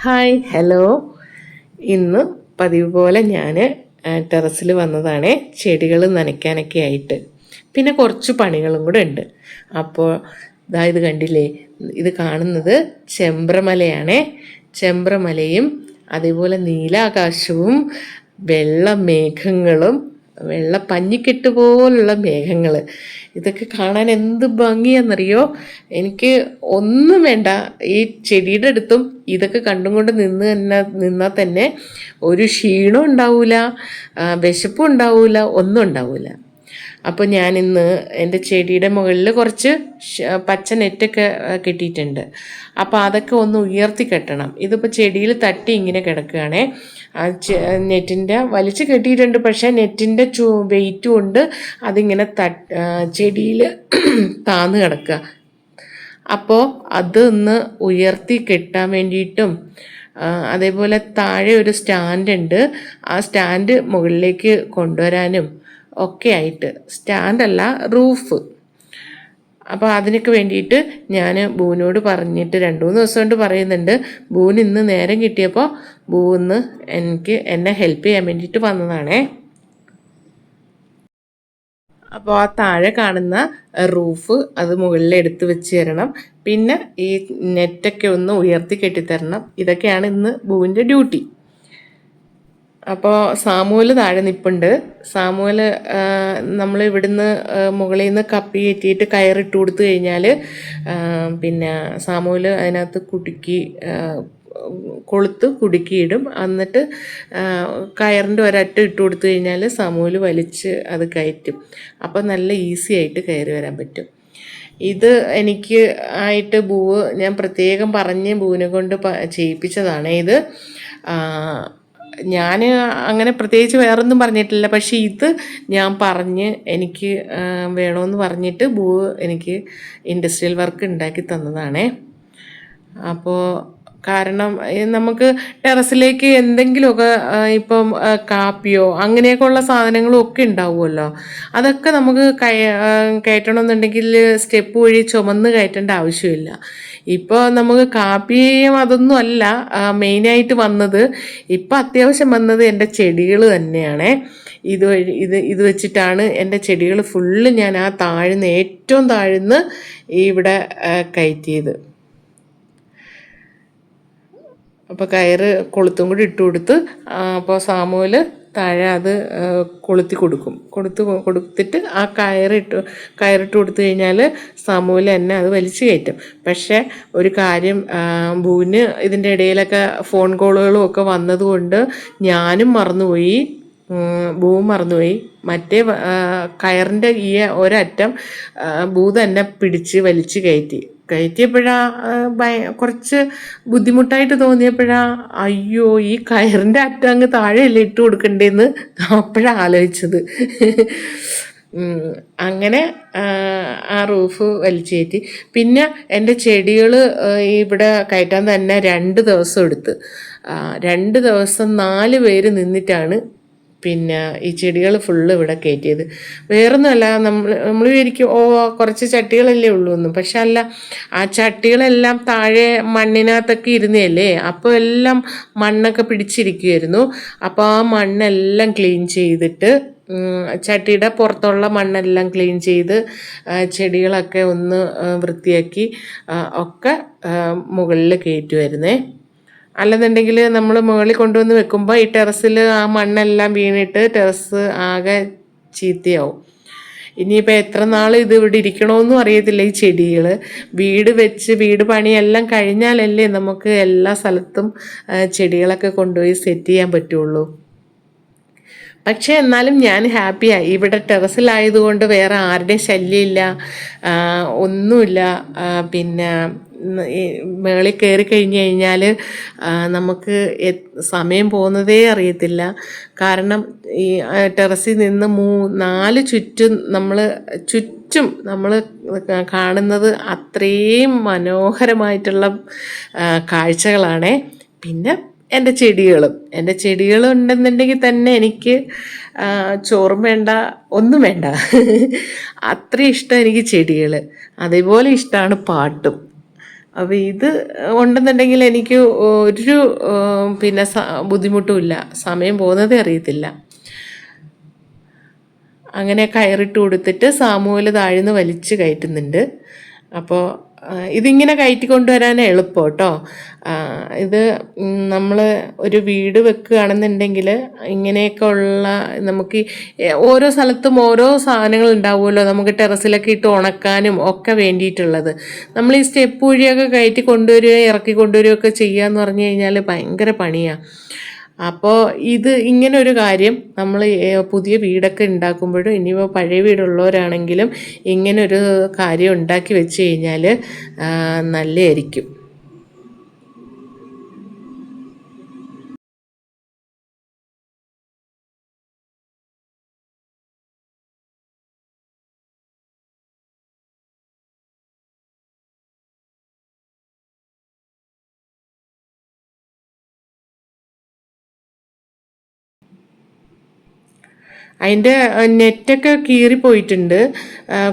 Hi hello. ഇന്ന് പതിവ് പോലെ ഞാൻ ടെറസിൽ വന്നതാണ് ചെടികൾ നനയ്ക്കാനൊക്കെ ആയിട്ട്. പിന്നെ കുറച്ച് പണികളും കൂടെ ഉണ്ട്. അപ്പോൾ ഇതാ ഇത് കണ്ടില്ലേ? ഇത് കാണുന്നത് ചെമ്പ്രമലയാണ്. ചെമ്പ്രമലയും അതേപോലെ നീലാകാശവും വെള്ള മേഘങ്ങളും വെള്ള പഞ്ഞിക്കെട്ട് പോലുള്ള മേഘങ്ങൾ ഇതൊക്കെ കാണാൻ എന്ത് ഭംഗിയാണെന്നറിയോ എനിക്ക് ഒന്നും വേണ്ട. ഈ ചെടിയുടെ അടുത്തും ഇതൊക്കെ കണ്ടും കൊണ്ട് നിന്ന് തന്നെ നിന്നാൽ തന്നെ ഒരു ക്ഷീണം ഉണ്ടാവില്ല വിശപ്പും ഉണ്ടാവില്ല ഒന്നും ഉണ്ടാവില്ല അപ്പോൾ ഞാൻ ഇന്ന് എന്റെ ചെടിയുടെ മുകളിൽ കുറച്ച് പച്ച നെറ്റൊക്കെ കെട്ടിയിട്ടുണ്ട്. അപ്പോൾ അതൊക്കെ ഒന്ന് ഉയർത്തി കെട്ടണം. ഇതിപ്പോൾ ചെടിയിൽ തട്ടി ഇങ്ങനെ കിടക്കുകയാണേ. നെറ്റിന്റെ വലിച്ചു കെട്ടിയിട്ടുണ്ട്. പക്ഷേ നെറ്റിന്റെ ചു വെയിറ്റ് കൊണ്ട് അതിങ്ങനെ തട്ട് ചെടിയിൽ താന്ന് കിടക്കുക. അപ്പോൾ അത് ഒന്ന് ഉയർത്തി കെട്ടാൻ വേണ്ടിയിട്ടും അതേപോലെ താഴെ ഒരു സ്റ്റാൻഡ് ഉണ്ട് ആ സ്റ്റാൻഡ് മുകളിലേക്ക് കൊണ്ടുവരാനും ഒക്കെ ആയിട്ട്. സ്റ്റാൻഡല്ല റൂഫ്. അപ്പോൾ അതിനൊക്കെ വേണ്ടിയിട്ട് ഞാൻ ബൂനോട് പറഞ്ഞിട്ട് രണ്ട് മൂന്ന് ദിവസം കൊണ്ട് പറയുന്നുണ്ട്. ബൂൻ ഇന്ന് നേരം കിട്ടിയപ്പോൾ ബൂ ഇന്ന് എനിക്ക് എന്നെ ഹെൽപ്പ് ചെയ്യാൻ വേണ്ടിയിട്ട് വന്നതാണേ. അപ്പോൾ ആ താഴെ കാണുന്ന റൂഫ് അത് മുകളിൽ എടുത്ത് വെച്ച് തരണം. പിന്നെ ഈ നെറ്റൊക്കെ ഒന്ന് ഉയർത്തി കെട്ടിത്തരണം. ഇതൊക്കെയാണ് ഇന്ന് ബൂവിന്റെ ഡ്യൂട്ടി. അപ്പോൾ സാമൂൽ താഴെ നിൽപ്പുണ്ട് സാമൂൽ നമ്മൾ ഇവിടുന്ന് മുകളിൽ നിന്ന് കപ്പി കയറ്റിയിട്ട് കയറിട്ട് കൊടുത്തു കഴിഞ്ഞാൽ പിന്നെ സാമൂൽ അതിനകത്ത് കുടുക്കി കൊളുത്ത് കുടുക്കിയിടും എന്നിട്ട് കയറിന്റെ ഒരറ്റം ഇട്ട് കൊടുത്തു കഴിഞ്ഞാൽ സാമൂൽ വലിച്ച് അത് കയറ്റും. അപ്പോൾ നല്ല ഈസി ആയിട്ട് കയറി വരാൻ പറ്റും. ഇത് എനിക്ക് ആയിട്ട് പൂവ് ഞാൻ പ്രത്യേകം പറഞ്ഞ് പൂവിനെ കൊണ്ട് ചെയ്യിപ്പിച്ചതാണ് ഇത്. ഞാൻ അങ്ങനെ പ്രത്യേകിച്ച് വേറൊന്നും പറഞ്ഞിട്ടില്ല. പക്ഷേ ഇത് ഞാൻ പറഞ്ഞ് എനിക്ക് വേണമെന്ന് പറഞ്ഞിട്ട് ഭൂ എനിക്ക് ഇൻഡസ്ട്രിയൽ വർക്ക് ഉണ്ടാക്കി തന്നതാണേ. അപ്പോൾ കാരണം നമുക്ക് ടെറസിലേക്ക് എന്തെങ്കിലുമൊക്കെ ഇപ്പം കാപ്പിയോ അങ്ങനെയൊക്കെ ഉള്ള സാധനങ്ങളും ഒക്കെ ഉണ്ടാവുമല്ലോ. അതൊക്കെ നമുക്ക് കയറ്റണമെന്നുണ്ടെങ്കിൽ സ്റ്റെപ്പ് വഴി ചുമന്ന് കയറ്റേണ്ട ആവശ്യമില്ല. ഇപ്പോൾ നമുക്ക് കാപ്പിയും അതൊന്നും അല്ല മെയിനായിട്ട് വന്നത് ഇപ്പം അത്യാവശ്യം വന്നത് എന്റെ ചെടികൾ തന്നെയാണ്. ഇത് ഇത് ഇത് വെച്ചിട്ടാണ് എന്റെ ചെടികൾ ഫുള്ള് ഞാൻ ആ താഴ്ന്ന് ഏറ്റവും താഴ്ന്ന് ഇവിടെ കയറ്റിയത്. അപ്പോൾ കയറ് കൊളുത്തും കൂടി ഇട്ട് കൊടുത്ത് അപ്പോൾ സാമൂൽ താഴെ അത് കൊളുത്തി കൊടുക്കും. കൊടുത്ത് കൊടുത്തിട്ട് ആ കയറിട്ട് കയറിട്ട് കൊടുത്തു കഴിഞ്ഞാൽ സാമൂൽ തന്നെ അത് വലിച്ചു കയറ്റും. പക്ഷേ ഒരു കാര്യം ഭൂവിന് ഇതിന്റെ ഇടയിലൊക്കെ ഫോൺ കോളുകളും ഒക്കെ വന്നതുകൊണ്ട് ഞാനും മറന്നുപോയി. ഭൂ മറന്നുപോയി. മറ്റേ കയറിന്റെ ഈ ഒരറ്റം ഭൂ തന്നെ പിടിച്ച് വലിച്ചു കയറ്റി. കയറ്റിയപ്പോഴാ കുറച്ച് ബുദ്ധിമുട്ടായിട്ട് തോന്നിയപ്പോഴാ അയ്യോ ഈ കയറിന്റെ അറ്റം അങ്ങ് താഴെയല്ലേ ഇട്ട് കൊടുക്കണ്ടേന്ന് അപ്പോഴാ ആലോചിച്ചത്. അങ്ങനെ ആ, റൂഫ് വലിച്ചു കയറ്റി. പിന്നെ എന്റെ ചെടികൾ ഇവിടെ കയറ്റാൻ തന്നെ രണ്ട് ദിവസം എടുത്ത്. രണ്ട് ദിവസം നാല് പേര് നിന്നിട്ടാണ് പിന്നെ ഈ ചെടികൾ ഫുള്ള് ഇവിടെ കയറ്റിയത്. വേറൊന്നുമല്ല നമ്മൾ നമ്മൾ വിചാരിക്കും ഓ കുറച്ച് ചട്ടികളല്ലേ ഉള്ളൂ എന്നും. പക്ഷെ അല്ല ആ ചട്ടികളെല്ലാം താഴെ മണ്ണിനകത്തൊക്കെ ഇരുന്നല്ലേ അപ്പോൾ എല്ലാം മണ്ണൊക്കെ പിടിച്ചിരിക്കുമായിരുന്നു അപ്പോൾ ആ മണ്ണെല്ലാം ക്ലീൻ ചെയ്തിട്ട് ചട്ടിയുടെ പുറത്തുള്ള മണ്ണെല്ലാം ക്ലീൻ ചെയ്ത് ചെടികളൊക്കെ ഒന്ന് വൃത്തിയാക്കി ഒക്കെ മുകളിൽ കയറ്റുമായിരുന്നേ അല്ലെന്നുണ്ടെങ്കിൽ നമ്മൾ മുകളിൽ കൊണ്ടുവന്ന് വെക്കുമ്പോൾ ഈ ടെറസിൽ ആ മണ്ണെല്ലാം വീണിട്ട് ടെറസ് ആകെ ചീത്തയാവും. ഇനിയിപ്പോൾ എത്ര നാൾ ഇത് ഇവിടെ ഇരിക്കണമെന്നും അറിയത്തില്ല ഈ ചെടികൾ വീട് വെച്ച് വീട് പണിയെല്ലാം കഴിഞ്ഞാലല്ലേ നമുക്ക് എല്ലാ സ്ഥലത്തും ചെടികളൊക്കെ കൊണ്ടുപോയി സെറ്റ് ചെയ്യാൻ പറ്റുള്ളൂ. പക്ഷേ എന്നാലും ഞാൻ ഹാപ്പിയായി ഇവിടെ ടെറസിലായതുകൊണ്ട് വേറെ ആരുടെയും ശല്യമില്ല ഒന്നുമില്ല പിന്നെ മേളിൽ കയറി കഴിഞ്ഞ് കഴിഞ്ഞാൽ നമുക്ക് സമയം പോകുന്നതേ അറിയത്തില്ല. കാരണം ഈ ടെറസിൽ നിന്ന് മൂ നാല് ചുറ്റും നമ്മൾ ചുറ്റും നമ്മൾ കാണുന്നത് അത്രയും മനോഹരമായിട്ടുള്ള കാഴ്ചകളാണ്. പിന്നെ എന്റെ ചെടികളും. എന്റെ ചെടികൾ ഉണ്ടെന്നുണ്ടെങ്കിൽ തന്നെ എനിക്ക് ചോറും വേണ്ട ഒന്നും വേണ്ട. അത്രയും ഇഷ്ടം എനിക്ക് ചെടികൾ അതേപോലെ ഇഷ്ടമാണ് പാട്ടും. അപ്പോൾ ഇത് ഉണ്ടെന്നുണ്ടെങ്കിൽ എനിക്ക് ഒരു പിന്നെ ബുദ്ധിമുട്ടുമില്ല. സമയം പോകുന്നതേ അറിയത്തില്ല. അങ്ങനെ കയറിട്ട് കൊടുത്തിട്ട് സാമൂഹിക താഴ്ന്ന് വലിച്ചു കയറ്റുന്നുണ്ട്. അപ്പോൾ ഇതിങ്ങനെ കയറ്റി കൊണ്ടുവരാൻ എളുപ്പം കേട്ടോ. ഇത് നമ്മൾ ഒരു വീട് വെക്കുകയാണെന്നുണ്ടെങ്കിൽ ഇങ്ങനെയൊക്കെ ഉള്ള നമുക്ക് ഓരോ സ്ഥലത്തും ഓരോ സാധനങ്ങൾ ഉണ്ടാവുമല്ലോ. നമുക്ക് ടെറസിലൊക്കെ ഇട്ട് ഉണക്കാനും ഒക്കെ വേണ്ടിയിട്ടുള്ളത്. നമ്മൾ ഈ സ്റ്റെപ്പ് വഴിയൊക്കെ കയറ്റി കൊണ്ടുവരികയും ഇറക്കി കൊണ്ടുവരികയൊക്കെ ചെയ്യുക എന്ന് പറഞ്ഞു കഴിഞ്ഞാൽ ഭയങ്കര പണിയാണ് അപ്പോൾ ഇത് ഇങ്ങനെ ഒരു കാര്യം നമ്മൾ പുതിയ വീടൊക്കെ ഉണ്ടാക്കുമ്പോഴും ഇനിയിപ്പോൾ പഴയ വീടുള്ളവരാണെങ്കിലും ഇങ്ങനൊരു കാര്യം ഉണ്ടാക്കി വെച്ച് കഴിഞ്ഞാൽ നല്ലതായിരിക്കും അതിന്റെ നെറ്റൊക്കെ കീറിപ്പോയിട്ടുണ്ട്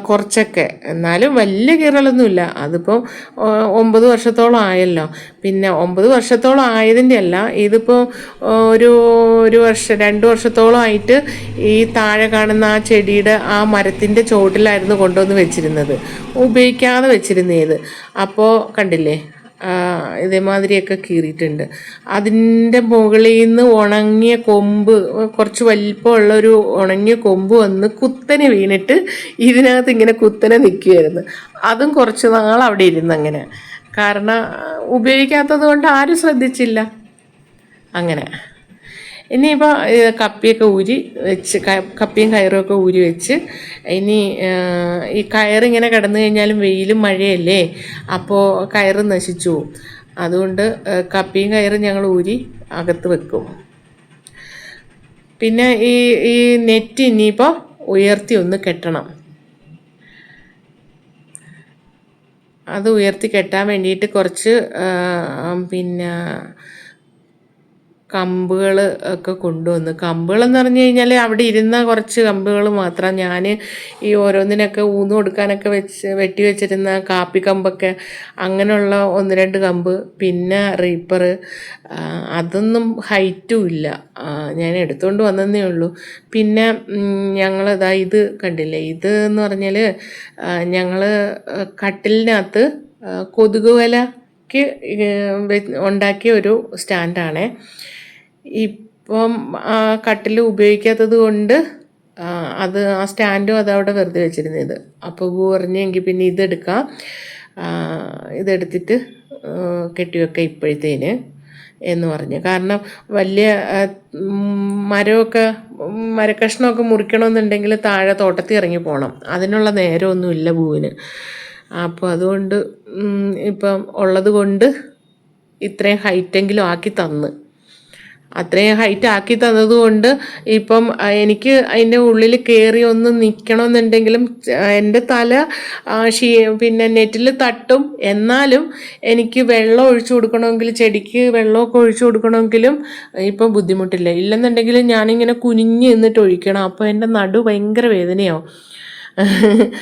കുറച്ചൊക്കെ. എന്നാലും വലിയ കീറലൊന്നുമില്ല. അതിപ്പോൾ ഒമ്പത് വർഷത്തോളം ആയല്ലോ. പിന്നെ ഒമ്പത് വർഷത്തോളം ആയതിന്റെ അല്ല ഇതിപ്പോൾ ഒരു ഒരു വർഷം രണ്ട് വർഷത്തോളം ആയിട്ട് ഈ താഴെ കാണുന്ന ആ ചെടിയുടെ ആ മരത്തിന്റെ ചോട്ടിലായിരുന്നു കൊണ്ടുവന്ന് വെച്ചിരുന്നത്. ഉപയോഗിക്കാതെ വെച്ചിരുന്നത്. അപ്പോൾ കണ്ടില്ലേ ഇതേമാതിരിയൊക്കെ കീറിയിട്ടുണ്ട്. അതിന്റെ മുകളിൽ നിന്ന് ഉണങ്ങിയ കൊമ്പ് കുറച്ച് വലിപ്പമുള്ള ഒരു ഉണങ്ങിയ കൊമ്പ് വന്ന് കുത്തനെ വീണിട്ട് ഇതിനകത്ത് ഇങ്ങനെ കുത്തനെ നിൽക്കുമായിരുന്നു അതും കുറച്ച് നാൾ അവിടെ ഇരുന്ന് അങ്ങനെ. കാരണം ഉപയോഗിക്കാത്തത് കൊണ്ട് ആരും ശ്രദ്ധിച്ചില്ല. അങ്ങനെ. ഇനിയിപ്പോൾ കപ്പിയൊക്കെ ഊരി വെച്ച് കപ്പിയും കയറും ഒക്കെ ഊരി വെച്ച് ഇനി ഈ കയറിങ്ങനെ കിടന്നു കഴിഞ്ഞാലും വെയിലും മഴയല്ലേ അപ്പോൾ കയറ് നശിച്ചു അതുകൊണ്ട് കപ്പിയും കയറും ഞങ്ങൾ ഊരി അകത്ത് വെക്കും. പിന്നെ ഈ ഈ നെറ്റ് ഇനിയിപ്പോൾ ഉയർത്തി ഒന്ന് കെട്ടണം. അത് ഉയർത്തി കെട്ടാൻ വേണ്ടിയിട്ട് കുറച്ച് പിന്നെ കമ്പുകൾ ഒക്കെ കൊണ്ടുവന്ന്. കമ്പുകളെന്ന് പറഞ്ഞു കഴിഞ്ഞാൽ അവിടെ ഇരുന്ന കുറച്ച് കമ്പുകൾ മാത്രം ഞാൻ ഈ ഓരോന്നിനൊക്കെ ഊന്ന് കൊടുക്കാനൊക്കെ വെച്ച് വെട്ടി വെച്ചിരുന്ന കാപ്പി കമ്പൊക്കെ അങ്ങനെയുള്ള ഒന്ന് രണ്ട് കമ്പ് പിന്നെ റീപ്പർ അതൊന്നും ഹൈറ്റും ഇല്ല. ഞാൻ എടുത്തുകൊണ്ട് വന്നതേ ഉള്ളൂ. പിന്നെ ഞങ്ങളിതാ ഇത് കണ്ടില്ലേ? ഇത് എന്ന് പറഞ്ഞാൽ ഞങ്ങൾ കട്ടിലിനകത്ത് കൊതുക് വലയ്ക്ക് ഉണ്ടാക്കിയ ഒരു സ്റ്റാൻഡാണേ. ഇപ്പം കട്ടിൽ ഉപയോഗിക്കാത്തത് കൊണ്ട് അത് ആ സ്റ്റാൻഡും അതവിടെ വെറുതെ വെച്ചിരുന്നത് അപ്പോൾ ഗു പറഞ്ഞെങ്കിൽ പിന്നെ ഇതെടുക്കാം ഇതെടുത്തിട്ട് കെട്ടിവെക്കാം ഇപ്പോഴത്തേന് എന്ന് പറഞ്ഞു. കാരണം വലിയ മരമൊക്കെ മരക്കഷ്ണമൊക്കെ മുറിക്കണമെന്നുണ്ടെങ്കിൽ താഴെ തോട്ടത്തിൽ ഇറങ്ങി പോകണം അതിനുള്ള നേരമൊന്നുമില്ല പൂവിന്. അപ്പോൾ അതുകൊണ്ട് ഇപ്പം ഉള്ളത് കൊണ്ട് ഇത്രയും ഹൈറ്റെങ്കിലും ആക്കി തന്ന്. അത്രയും ഹൈറ്റ് ആക്കി തന്നതുകൊണ്ട് ഇപ്പം എനിക്ക് അതിന്റെ ഉള്ളിൽ കയറി ഒന്ന് നിൽക്കണമെന്നുണ്ടെങ്കിലും എന്റെ തല ഷീ പിന്നെ നെറ്റിൽ തട്ടും. എന്നാലും എനിക്ക് വെള്ളം ഒഴിച്ചു കൊടുക്കണമെങ്കിൽ ചെടിക്ക് വെള്ളമൊക്കെ ഒഴിച്ചു കൊടുക്കണമെങ്കിലും ഇപ്പം ബുദ്ധിമുട്ടില്ല. ഇല്ലെന്നുണ്ടെങ്കിൽ ഞാനിങ്ങനെ കുനിഞ്ഞ് നിന്നിട്ട് ഒഴിക്കണം. അപ്പോൾ എന്റെ നടു ഭയങ്കര വേദനയാവും.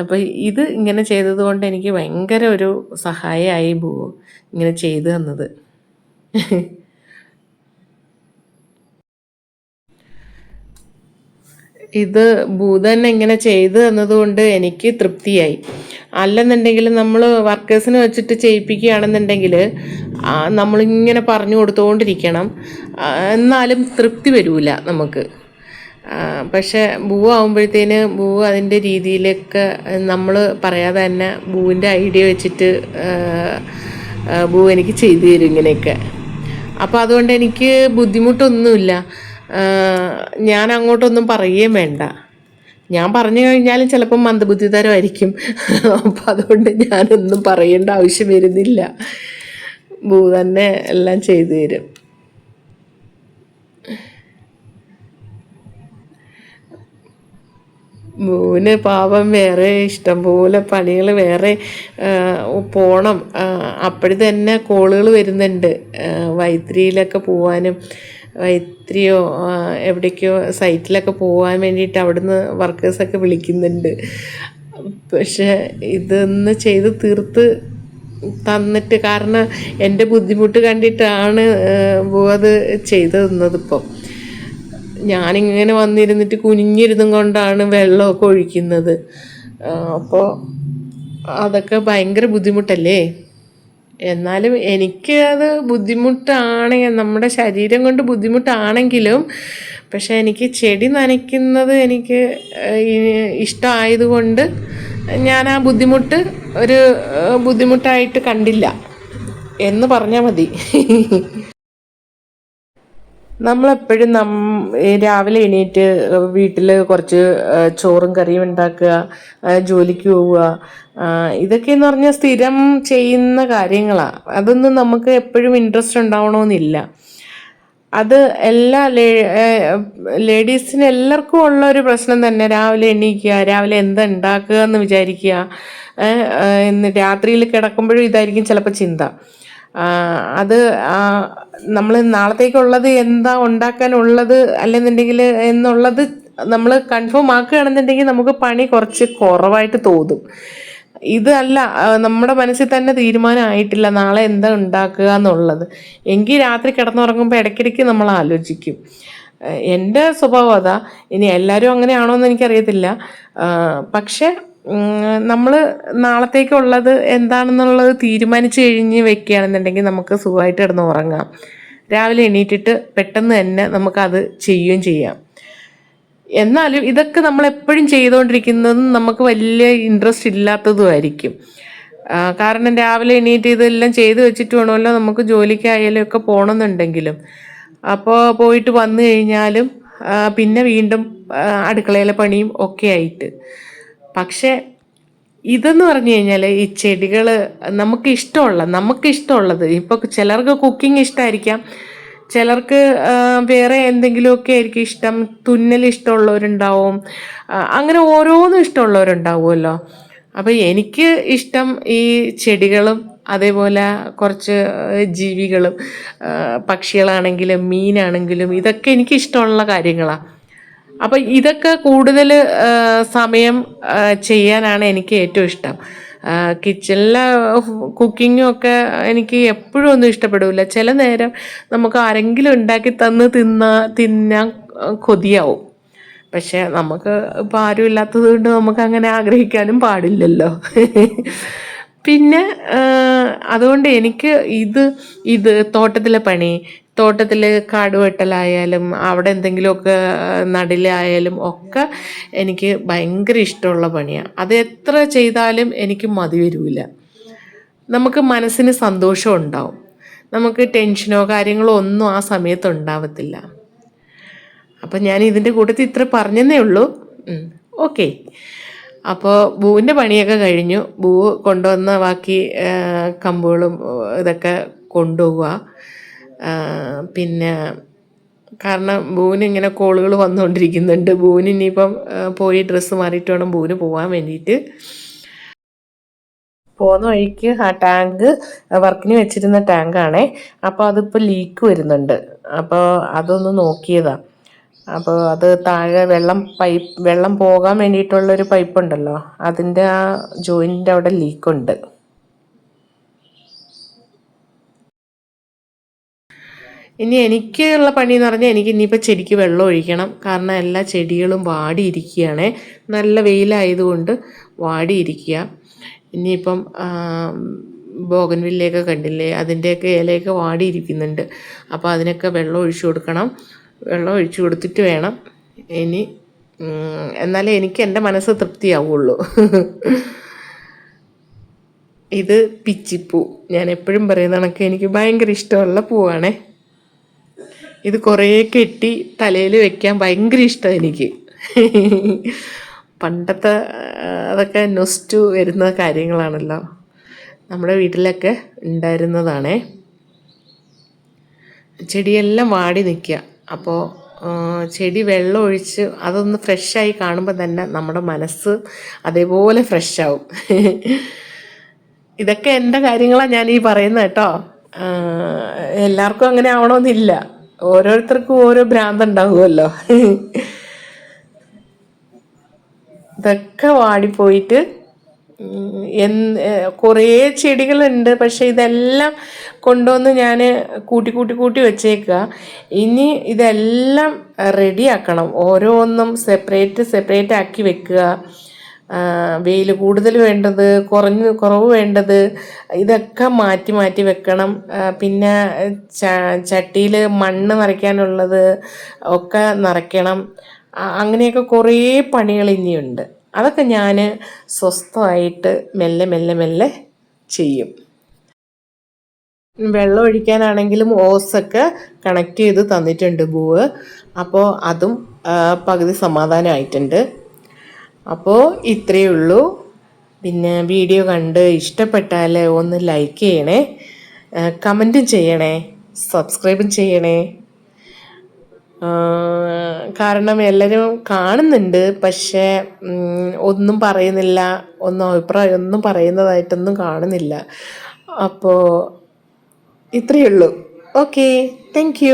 അപ്പോൾ ഇത് ഇങ്ങനെ ചെയ്തത് കൊണ്ട് എനിക്ക് ഭയങ്കര ഒരു സഹായമായി പോവും ഇങ്ങനെ ചെയ്തു തന്നത്. ഇത് ഭൂതൻ എങ്ങനെ ചെയ്തു എന്നതുകൊണ്ട് എനിക്ക് തൃപ്തിയായി. അല്ലെന്നുണ്ടെങ്കിൽ നമ്മൾ വർക്കേഴ്സിനെ വെച്ചിട്ട് ചെയ്യിപ്പിക്കുകയാണെന്നുണ്ടെങ്കിൽ നമ്മളിങ്ങനെ പറഞ്ഞു കൊടുത്തുകൊണ്ടിരിക്കണം എന്നാലും തൃപ്തി വരൂല നമുക്ക്. പക്ഷെ ഭൂ ആകുമ്പോഴത്തേന് ഭൂ അതിന്റെ രീതിയിലൊക്കെ നമ്മൾ പറയാതെ തന്നെ ഭൂവിന്റെ ഐഡിയ വെച്ചിട്ട് ആ, എനിക്ക് ചെയ്തു തരും ഇങ്ങനെയൊക്കെ. അപ്പോൾ അതുകൊണ്ട് എനിക്ക് ബുദ്ധിമുട്ടൊന്നുമില്ല. ഞാൻ അങ്ങോട്ടൊന്നും പറയുകയും വേണ്ട. ഞാൻ പറഞ്ഞു കഴിഞ്ഞാൽ ചിലപ്പം മന്ദബുദ്ധിതരമായിരിക്കും. അപ്പം അതുകൊണ്ട് ഞാനൊന്നും പറയേണ്ട ആവശ്യം വരുന്നില്ല. ഭൂ തന്നെ എല്ലാം ചെയ്തു തരും. ഭൂവിന് പാവം വേറെ ഇഷ്ടം പോലെ പണികൾ വേറെ പോണം. അപ്പോഴ് തന്നെ കോളുകൾ വരുന്നുണ്ട്. വൈത്രിയിലൊക്കെ പോവാനും. വൈത്തിരിയോ ആ, എവിടേക്കോ സൈറ്റിലൊക്കെ പോകാൻ വേണ്ടിയിട്ട് അവിടുന്ന് വർക്കേഴ്സൊക്കെ വിളിക്കുന്നുണ്ട്. പക്ഷെ ഇതൊന്ന് ചെയ്ത് തീർത്ത് തന്നിട്ട് കാരണം എന്റെ ബുദ്ധിമുട്ട് കണ്ടിട്ടാണ് അത് ചെയ്തു തന്നതിപ്പോൾ ഞാനിങ്ങനെ വന്നിരുന്നിട്ട് കുനിഞ്ഞിരുന്നും കൊണ്ടാണ് വെള്ളമൊക്കെ ഒഴിക്കുന്നത്. അപ്പോൾ അതൊക്കെ ഭയങ്കര ബുദ്ധിമുട്ടല്ലേ? എന്നാലും എനിക്ക് അത് ബുദ്ധിമുട്ടാണ്. നമ്മുടെ ശരീരം കൊണ്ട് ബുദ്ധിമുട്ടാണെങ്കിലും പക്ഷേ എനിക്ക് ചെടി നനയ്ക്കുന്നത് എനിക്ക് ഇഷ്ടമായതുകൊണ്ട് ഞാൻ ആ ബുദ്ധിമുട്ട് ഒരു ബുദ്ധിമുട്ടായിട്ട് കണ്ടില്ല. എന്ന് പറഞ്ഞാൽ മതി. നമ്മളെപ്പോഴും നം രാവിലെ എണീറ്റ് വീട്ടിൽ കുറച്ച് ചോറും കറിയും ഉണ്ടാക്കുക ജോലിക്ക് പോവുക ഇതൊക്കെയെന്ന് പറഞ്ഞാൽ സ്ഥിരം ചെയ്യുന്ന കാര്യങ്ങളാണ് അതൊന്നും നമുക്ക് എപ്പോഴും ഇൻട്രസ്റ്റ് ഉണ്ടാവണമെന്നില്ല അത് എല്ലാ ലേഡീസിന് എല്ലാവർക്കും ഉള്ള ഒരു പ്രശ്നം തന്നെ രാവിലെ എണീക്കുക രാവിലെ എന്താ ഉണ്ടാക്കുക എന്ന് വിചാരിക്കുക രാത്രിയിൽ കിടക്കുമ്പോഴും ഇതായിരിക്കും ചിലപ്പോൾ ചിന്ത. അത് നമ്മൾ നാളത്തേക്കുള്ളത് എന്താ ഉണ്ടാക്കാനുള്ളത് അല്ലെന്നുണ്ടെങ്കിൽ എന്നുള്ളത് നമ്മൾ കൺഫേം ആക്കുകയാണെന്നുണ്ടെങ്കിൽ നമുക്ക് പണി കുറച്ച് കുറവായിട്ട് തോന്നും. ഇതല്ല നമ്മുടെ മനസ്സിൽ തന്നെ തീരുമാനമായിട്ടില്ല നാളെ എന്താ ഉണ്ടാക്കുക എന്നുള്ളത്. എങ്കിൽ രാത്രി കിടന്നുറങ്ങുമ്പോൾ ഇടയ്ക്കിടയ്ക്ക് നമ്മൾ ആലോചിക്കും. എന്റെ സ്വഭാവം അതാ ഇനി എല്ലാവരും അങ്ങനെയാണോ എന്ന് എനിക്കറിയത്തില്ല പക്ഷേ നമ്മൾ നാളത്തേക്കുള്ളത് എന്താണെന്നുള്ളത് തീരുമാനിച്ചു കഴിഞ്ഞ് വെക്കുകയാണെന്നുണ്ടെങ്കിൽ നമുക്ക് സുഖമായിട്ട് കിടന്ന് ഉറങ്ങാം. രാവിലെ എണീറ്റിട്ട് പെട്ടെന്ന് തന്നെ നമുക്കത് ചെയ്യുകയും ചെയ്യാം. എന്നാലും ഇതൊക്കെ നമ്മൾ എപ്പോഴും ചെയ്തുകൊണ്ടിരിക്കുന്നതും നമുക്ക് വലിയ ഇൻട്രസ്റ്റ് ഇല്ലാത്തതുമായിരിക്കും കാരണം രാവിലെ എണീറ്റ് ഇതെല്ലാം ചെയ്തു വെച്ചിട്ട് വേണമല്ലോ നമുക്ക് ജോലിക്കായാലും ഒക്കെ പോകണമെന്നുണ്ടെങ്കിലും. അപ്പോൾ പോയിട്ട് വന്നു കഴിഞ്ഞാലും പിന്നെ വീണ്ടും അടുക്കളയിലെ പണിയും ഒക്കെ ആയിട്ട്. പക്ഷേ ഇതെന്ന് പറഞ്ഞു കഴിഞ്ഞാൽ ഈ ചെടികൾ നമുക്ക് ഇഷ്ടമുള്ള നമുക്ക് ഇഷ്ടമുള്ളത്. ഇപ്പോൾ ചിലർക്ക് കുക്കിംഗ് ഇഷ്ടമായിരിക്കാം ചിലർക്ക് വേറെ എന്തെങ്കിലുമൊക്കെ ആയിരിക്കും ഇഷ്ടം. തുന്നൽ ഇഷ്ടമുള്ളവരുണ്ടാവും. അങ്ങനെ ഓരോന്നും ഇഷ്ടമുള്ളവരുണ്ടാവുമല്ലോ. അപ്പോൾ എനിക്ക് ഇഷ്ടം ഈ ചെടികളും അതേപോലെ കുറച്ച് ജീവികളും പക്ഷികളാണെങ്കിലും മീനാണെങ്കിലും ഇതൊക്കെ എനിക്ക് ഇഷ്ടമുള്ള കാര്യങ്ങളാണ് അപ്പം ഇതൊക്കെ കൂടുതൽ സമയം ചെയ്യാനാണ് എനിക്ക് ഏറ്റവും ഇഷ്ടം. കിച്ചണിലെ കുക്കിങ്ങും ഒക്കെ എനിക്ക് എപ്പോഴും ഒന്നും ഇഷ്ടപ്പെടില്ല ചില നേരം നമുക്ക് ആരെങ്കിലും ഉണ്ടാക്കി തന്ന് തിന്ന തിന്നാൻ കൊതിയാവും. പക്ഷെ നമുക്ക് ഇപ്പം ആരും ഇല്ലാത്തത് കൊണ്ട് നമുക്ക് അങ്ങനെ ആഗ്രഹിക്കാനും പാടില്ലല്ലോ. പിന്നെ അതുകൊണ്ട് എനിക്ക് ഇത് ഇത് തോട്ടത്തിലെ പണി തോട്ടത്തിൽ കാട് വെട്ടലായാലും അവിടെ എന്തെങ്കിലുമൊക്കെ നടിലായാലും ഒക്കെ എനിക്ക് ഭയങ്കര ഇഷ്ടമുള്ള പണിയാണ് അത് എത്ര ചെയ്താലും എനിക്ക് മതി വരില്ല നമുക്ക് മനസ്സിന് സന്തോഷം ഉണ്ടാവും. നമുക്ക് ടെൻഷനോ കാര്യങ്ങളോ ഒന്നും ആ സമയത്ത് ഉണ്ടാവത്തില്ല. അപ്പം ഞാൻ ഇതിന്റെ കൂട്ടത്തിൽ ഇത്ര പറഞ്ഞതേ ഉള്ളൂ. ഓക്കെ. അപ്പോൾ ബൂവിന്റെ പണിയൊക്കെ കഴിഞ്ഞു. ബൂ കൊണ്ടുവന്ന ബാക്കി കമ്പുകളും ഇതൊക്കെ കൊണ്ടുപോവുക പിന്നെ കാരണം ബൂവിന് ഇങ്ങനെ കോളുകൾ വന്നുകൊണ്ടിരിക്കുന്നുണ്ട് ബൂവിന് ഇനിയിപ്പം പോയി ഡ്രസ്സ് മാറിയിട്ട് വേണം ബൂവിന് പോകാൻ വേണ്ടിയിട്ട്. പോകുന്ന വഴിക്ക് ആ ടാങ്ക് വർക്കിന് വെച്ചിരുന്ന ടാങ്കാണേ. അപ്പോൾ അതിപ്പോൾ ലീക്ക് വരുന്നുണ്ട്. അപ്പോൾ അതൊന്ന് നോക്കിയതാ. അപ്പോൾ അത് താഴെ വെള്ളം പൈപ്പ് വെള്ളം പോകാൻ വേണ്ടിയിട്ടുള്ളൊരു പൈപ്പ് ഉണ്ടല്ലോ അതിന്റെ ആ ജോയിന്റ് അവിടെ ലീക്കുണ്ട്. ഇനി എനിക്കുള്ള പണി എന്ന് പറഞ്ഞാൽ എനിക്ക് ഇനിയിപ്പോൾ ചെടിക്ക് വെള്ളം ഒഴിക്കണം. കാരണം എല്ലാ ചെടികളും വാടിയിരിക്കുകയാണ്. നല്ല വെയിലായതുകൊണ്ട് വാടിയിരിക്കുക. ഇനിയിപ്പം ബോഗൻവില്ലയൊക്കെ കണ്ടില്ലേ അതിന്റെയൊക്കെ ഇലയൊക്കെ വാടിയിരിക്കുന്നുണ്ട്. അപ്പോൾ അതിനൊക്കെ വെള്ളം ഒഴിച്ചു കൊടുക്കണം. വെള്ളം ഒഴിച്ചു കൊടുത്തിട്ട് വേണം. ഇനി എന്നാലേ എനിക്ക് എന്റെ മനസ്സ് തൃപ്തിയാവുള്ളൂ. ഇത് പിച്ചിപ്പൂ. ഞാൻ എപ്പോഴും പറയുന്ന കണക്ക് എനിക്ക് ഭയങ്കര ഇഷ്ടമുള്ള പൂവാണ്. ഇത് കുറേ കെട്ടി തലയിൽ വെക്കാൻ ഭയങ്കര ഇഷ്ടമാണ് എനിക്ക്. പണ്ടത്തെ അതൊക്കെ നൊസ്റ്റു വരുന്ന കാര്യങ്ങളാണല്ലോ. നമ്മുടെ വീട്ടിലൊക്കെ ഉണ്ടായിരുന്നതാണേ. ചെടിയെല്ലാം വാടി നിൽക്കുക. അപ്പോൾ ചെടി വെള്ളം ഒഴിച്ച് അതൊന്ന് ഫ്രഷായി കാണുമ്പോൾ തന്നെ നമ്മുടെ മനസ്സ് അതേപോലെ ഫ്രഷാവും. ഇതൊക്കെ എന്റെ കാര്യങ്ങളാണ് ഞാൻ ഈ പറയുന്നത് കേട്ടോ. എല്ലാവർക്കും അങ്ങനെ ആവണമെന്നില്ല ഓരോരുത്തർക്കും ഓരോ ഭ്രാന്തുണ്ടാവുമല്ലോ. ഇതൊക്കെ വാടിപ്പോയിട്ട് കുറേ ചെടികളുണ്ട്. പക്ഷേ ഇതെല്ലാം കൊണ്ടുവന്ന് ഞാൻ കൂട്ടി കൂട്ടി കൂട്ടി വെച്ചേക്കുക ഇനി ഇതെല്ലാം റെഡിയാക്കണം. ഓരോന്നും സെപ്പറേറ്റ് സെപ്പറേറ്റ് ആക്കി വെക്കുക. വെയിൽ കൂടുതൽ വേണ്ടത് കുറഞ്ഞ് കുറവ് വേണ്ടത് ഇതൊക്കെ മാറ്റി മാറ്റി വെക്കണം. പിന്നെ ചട്ടിയിൽ മണ്ണ് നിറയ്ക്കാനുള്ളത് ഒക്കെ നിറയ്ക്കണം. അങ്ങനെയൊക്കെ കുറേ പണികൾ ഇനിയുണ്ട്. അതൊക്കെ ഞാൻ സ്വസ്ഥമായിട്ട് മെല്ലെ മെല്ലെ മെല്ലെ ചെയ്യും. വെള്ളം ഒഴിക്കാനാണെങ്കിലും ഓസൊക്കെ കണക്ട് ചെയ്ത് തന്നിട്ടുണ്ട് ബൂവ്. അപ്പോൾ അതും പകുതി സമാധാനമായിട്ടുണ്ട് അപ്പോൾ ഇത്രയേ ഉള്ളൂ. പിന്നെ വീഡിയോ കണ്ട് ഇഷ്ടപ്പെട്ടാൽ ഒന്ന് ലൈക്ക് ചെയ്യണേ. കമന്റും ചെയ്യണേ. സബ്സ്ക്രൈബും ചെയ്യണേ. കാരണം എല്ലാവരും കാണുന്നുണ്ട് പക്ഷേ ഒന്നും പറയുന്നില്ല ഒന്നും അഭിപ്രായം ഒന്നും പറയുന്നതായിട്ടൊന്നും കാണുന്നില്ല. അപ്പോൾ ഇത്രയേ ഉള്ളൂ. Okay thank